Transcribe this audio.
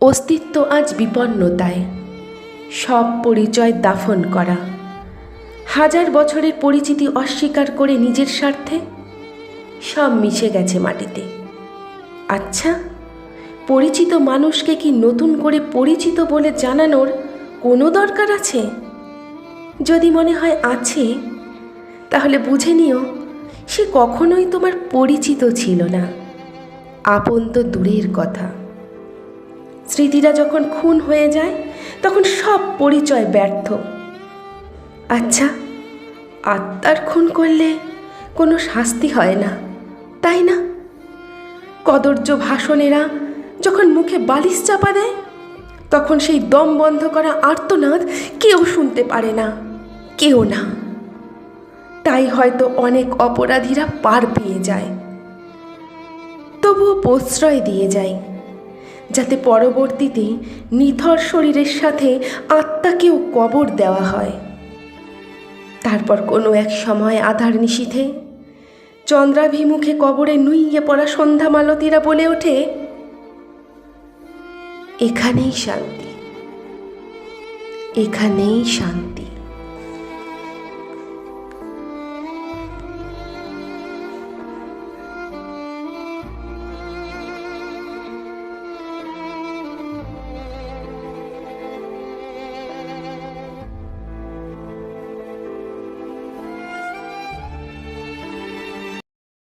অস্তিত্ব আজ বিপন্নতায়। সব পরিচয় দাফন করা। হাজার বছরের পরিচিতি অস্বীকার করে নিজের স্বার্থে সব মিশে গেছে মাটিতে। আচ্ছা পরিচিত মানুষকে কি নতুন করে পরিচিত বলে জানানোর কোনো দরকার আছে? যদি মনে হয় আছে, তাহলে বুঝে নিও, সে কখনোই তোমার পরিচিত ছিল না। আপন তো দূরের কথা। স্মৃতিরা যখন খুন হয়ে যায়, তখন সব পরিচয় ব্যর্থ। আচ্ছা আত্মার খুন করলে কোনো শাস্তি হয় না, তাই না? কদর্য ভাষণেরা যখন মুখে বালিশ চাপা দেয়, তখন সেই দম বন্ধ করা আর্তনাদ কেউ শুনতে পারে না, কেউ না। তাই হয়তো অনেক অপরাধীরা পার পেয়ে যায়। তবুও প্রশ্রয় দিয়ে যায়। যাতে পরবর্তীতে নিথর শরীরের সাথে আত্মাকেও কবর দেওয়া হয়। তারপর কোনো এক সময় আধার নিশীথে চন্দ্রাভিমুখে কবরে নুইয়ে পড়া সন্ধ্যা মালতীরা বলে ওঠে, এখানেই শান্তি এখানেই শান্তি।